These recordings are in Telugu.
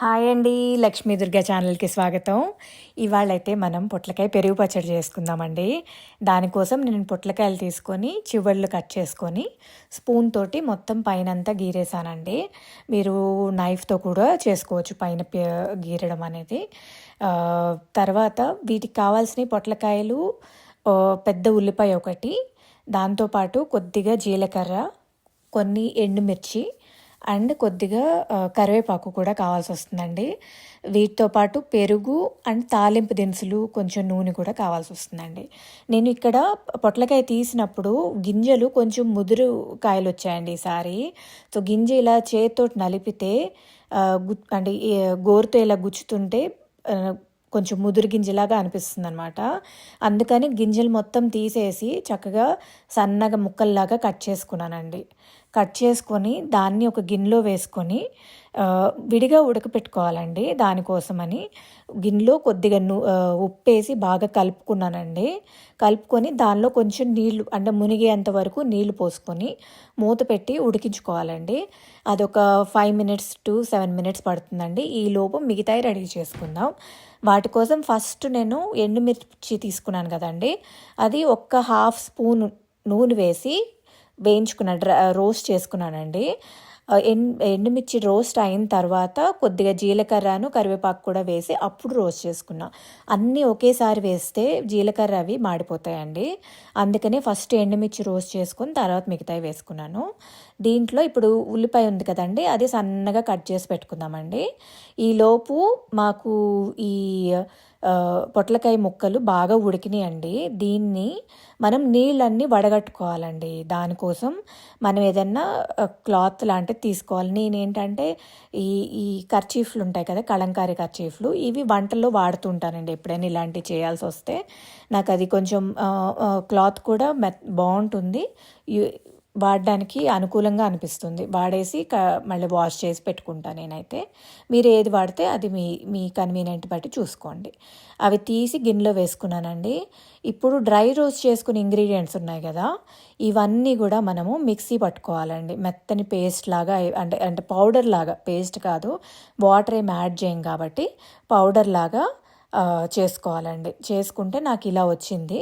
హాయ్ అండి లక్ష్మీ దుర్గా ఛానల్కి స్వాగతం. ఇవాళ అయితే మనం పొట్లకాయ పెరుగు పచ్చడి చేసుకుందామండి. దానికోసం నేను పొట్లకాయలు తీసుకొని చివళ్ళు కట్ చేసుకొని స్పూన్ తోటి మొత్తం పైన అంతా గీరేసానండి. మీరు నైఫ్తో కూడా చేసుకోవచ్చు పైన పే- గీరడం అనేది. తర్వాత వీటికి కావాల్సిన పొట్లకాయలు పెద్ద ఉల్లిపాయ ఒకటి దాంతోపాటు కొద్దిగా జీలకర్ర కొన్ని ఎండుమిర్చి అండ్ కొద్దిగా కరివేపాకు కూడా కావాల్సి వస్తుందండి వీటితో పాటు పెరుగు అండ్ తాలింపు దినుసులు కొంచెం నూనె కూడా కావాల్సి వస్తుందండి నేను ఇక్కడ పొట్లకాయ తీసినప్పుడు గింజలు కొంచెం ముదురు కాయలు వచ్చాయండి ఈసారి సో గింజ ఇలా చేతితో నలిపితే గు అంటే గోరుతో ఇలా గుచ్చుతుంటే కొంచెం ముదురు గింజలాగా అనిపిస్తుంది అనమాట అందుకని గింజలు మొత్తం తీసేసి చక్కగా సన్నగా ముక్కల్లాగా కట్ చేసుకున్నానండి. కట్ చేసుకొని దాన్ని ఒక గిన్నెలో వేసుకొని విడిగా ఉడకపెట్టుకోవాలండి దానికోసమని. గిన్నెలో కొద్దిగా ను ఉప్పేసి బాగా కలుపుకున్నానండి. కలుపుకొని దానిలో కొంచెం నీళ్ళు అంటే మునిగేంత వరకు నీళ్ళు పోసుకొని మూత పెట్టి ఉడికించుకోవాలండి. అదొక five minutes to seven minutes పడుతుందండి. ఈ లోపు మిగతాయి రెడీ చేసుకుందాం. వాటి కోసం ఫస్ట్ నేను ఎండుమిర్చి తీసుకున్నాను కదండి. అది ఒక్క హాఫ్ స్పూన్ నూనె వేసి వేయించుకున్న డ్ర రోస్ట్ చేసుకున్నానండి. ఎన్ ఎండుమిర్చి రోస్ట్ అయిన తర్వాత కొద్దిగా జీలకర్రను కరివేపాకు కూడా వేసి అప్పుడు రోస్ట్ చేసుకున్నా. అన్నీ ఒకేసారి వేస్తే జీలకర్ర అవి మాడిపోతాయండి. అందుకనే ఫస్ట్ ఎండుమిర్చి రోస్ట్ చేసుకుని తర్వాత మిగతాయి వేసుకున్నాను. దీంట్లో ఇప్పుడు ఉల్లిపాయ ఉంది కదండి అది సన్నగా కట్ చేసి పెట్టుకుందామండి. ఈలోపు మాకు ఈ పొట్లకాయ ముక్కలు బాగా ఉడికినాయండి. దీన్ని మనం నీళ్ళన్నీ వడగట్టుకోవాలండి. దానికోసం మనం ఏదన్నా క్లాత్ లాంటిది తీసుకోవాలి. నేనేంటంటే ఈ ఈ కర్చీఫ్లు ఉంటాయి కదా కలంకారీ కర్చీఫ్లు ఇవి వంటల్లో వాడుతుంటానండి ఎప్పుడైనా ఇలాంటివి చేయాల్సి వస్తే. నాకు అది కొంచెం క్లాత్ కూడా మెత్ బాగుంటుంది. వాడడానికి అనుకూలంగా అనిపిస్తుంది. వాడేసి క మళ్ళీ వాష్ చేసి పెట్టుకుంటా నేనైతే. మీరు ఏది వాడితే అది మీ మీ కన్వీనియంట్ బట్టి చూసుకోండి. అవి తీసి గిన్నెలో వేసుకున్నానండి. ఇప్పుడు డ్రై రోస్ట్ చేసుకునే ఇంగ్రీడియంట్స్ ఉన్నాయి కదా ఇవన్నీ కూడా మనము మిక్సీ పట్టుకోవాలండి. మెత్తని పేస్ట్ లాగా అంటే అంటే పౌడర్ లాగా పేస్ట్ కాదు వాటర్ ఏం యాడ్ చేయం కాబట్టి పౌడర్ లాగా చేసుకోవాలండి. చేసుకుంటే నాకు ఇలా వచ్చింది.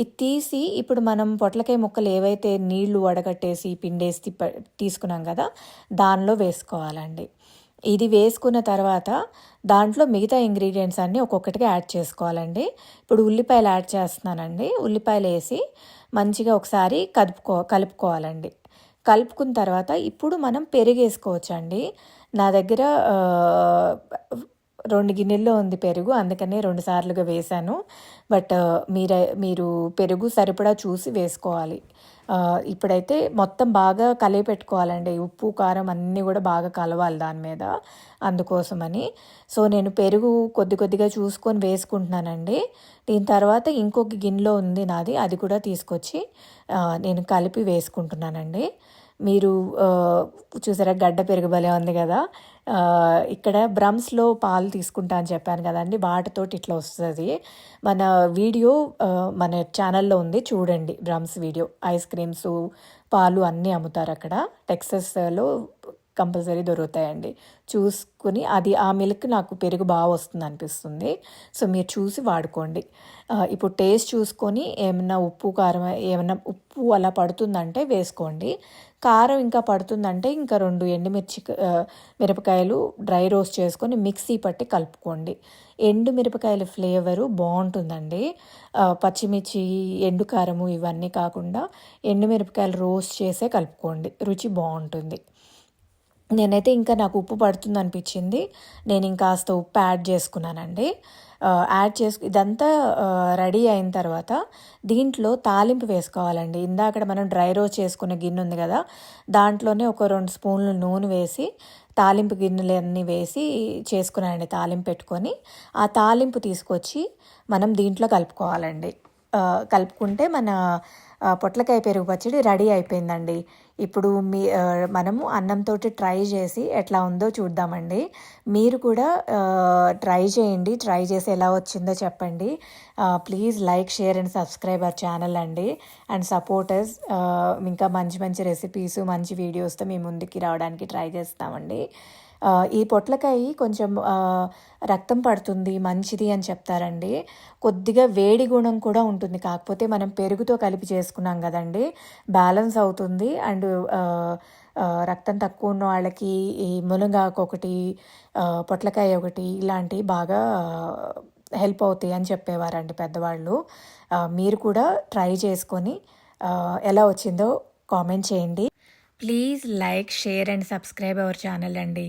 ఇది తీసి ఇప్పుడు మనం పొట్లకాయ ముక్కలు ఏవైతే నీళ్ళు వడగట్టేసి పిండేసి తిప్ప తీసుకున్నాం కదా దానిలో వేసుకోవాలండి. ఇది వేసుకున్న తర్వాత దాంట్లో మిగతా ఇంగ్రీడియంట్స్ అన్నీ ఒక్కొక్కటిగా యాడ్ చేసుకోవాలండి. ఇప్పుడు ఉల్లిపాయలు యాడ్ చేస్తున్నానండి. ఉల్లిపాయలు వేసి మంచిగా ఒకసారి కలుపుకో కలుపుకోవాలండి. కలుపుకున్న తర్వాత ఇప్పుడు మనం పెరుగు వేసుకోవచ్చండి. నా దగ్గర రెండు గిన్నెల్లో ఉంది పెరుగు అందుకనే రెండు సార్లుగా వేశాను. బట్ మీరు మీరు పెరుగు సరిపడా చూసి వేసుకోవాలి. ఇప్పుడైతే మొత్తం బాగా కలిపి పెట్టుకోవాలండి ఉప్పు కారం అన్నీ కూడా బాగా కలవాలి దాని మీద అందుకోసమని. సో నేను పెరుగు కొద్ది కొద్దిగా చూసుకొని వేసుకుంటున్నానండి. దీని తర్వాత ఇంకొక గిన్నెలో ఉంది నాది అది కూడా తీసుకొచ్చి నేను కలిపి వేసుకుంటున్నానండి. మీరు చూసారా గడ్డ పెరుగుబలే ఉంది కదా? ఇక్కడ బ్రమ్స్లో పాలు తీసుకుంటా అని చెప్పాను కదండి. వాటితోటి ఇట్లా వస్తుంది. మన వీడియో మన ఛానల్లో ఉంది. చూడండి బ్రమ్స్ వీడియో. ఐస్ క్రీమ్స్ పాలు అన్నీ అమ్ముతారు అక్కడ. టెక్సస్లో కంపల్సరీ దొరుకుతాయండి. చూసుకుని అది ఆ మిల్క్ నాకు పెరుగు బాగా వస్తుంది అనిపిస్తుంది. సో మీరు చూసి వాడుకోండి. ఇప్పుడు టేస్ట్ చూసుకొని ఏమన్నా ఉప్పు కారం ఏమన్నా ఉప్పు అలా పడుతుందంటే వేసుకోండి. కారం ఇంకా పడుతుందంటే ఇంకా రెండు ఎండుమిర్చి మిరపకాయలు డ్రై రోస్ట్ చేసుకొని మిక్సీ పట్టి కలుపుకోండి. ఎండు మిరపకాయల ఫ్లేవరు బాగుంటుందండి. పచ్చిమిర్చి ఎండు కారము ఇవన్నీ కాకుండా ఎండు మిరపకాయలు రోస్ట్ చేసే కలుపుకోండి. రుచి బాగుంటుంది. నేనైతే ఇంకా నాకు ఉప్పు పడుతుంది అనిపించింది నేను ఇంకాస్త ఉప్పు యాడ్ చేసుకున్నానండి. యాడ్ చేసు ఇదంతా రెడీ అయిన తర్వాత దీంట్లో తాలింపు వేసుకోవాలండి. ఇందాక మనం డ్రై రోస్ట్ చేసుకున్న గిన్నె ఉంది కదా దాంట్లోనే ఒక రెండు స్పూన్లు నూనె వేసి తాలింపు గిన్నెలన్నీ వేసి చేసుకున్నానండి తాలింపు పెట్టుకొని. ఆ తాలింపు తీసుకొచ్చి మనం దీంట్లో కలుపుకోవాలండి. కలుపుకుంటే మన పొట్లకాయ పెరుగు పచ్చడి రెడీ అయిపోయిందండి. ఇప్పుడు మీ మనము అన్నంతో ట్రై చేసి ఎట్లా ఉందో చూద్దామండి. మీరు కూడా ట్రై చేయండి. ట్రై చేసి ఎలా వచ్చిందో చెప్పండి. Please like share and subscribe our channel అండి. అండ్ సపోర్టర్స్ ఇంకా మంచి మంచి రెసిపీస్ మంచి వీడియోస్తో మీ ముందుకి రావడానికి ట్రై చేస్తామండి. ఈ పొట్లకాయ కొంచెం రక్తం పడుతుంది మంచిది అని చెప్తారండి. కొద్దిగా వేడి గుణం కూడా ఉంటుంది. కాకపోతే మనం పెరుగుతో కలిపి చేసుకున్నాం కదండి. బ్యాలెన్స్ అవుతుంది. అండ్ రక్తం తక్కువ ఉన్న వాళ్ళకి ఈ మునగాకు ఒకటి పొట్లకాయ ఒకటి ఇలాంటివి బాగా హెల్ప్ అవుతాయి అని చెప్పేవారండి పెద్దవాళ్ళు. మీరు కూడా ట్రై చేసుకొని ఎలా వచ్చిందో కామెంట్ చేయండి. Please like share and subscribe our channel అండి.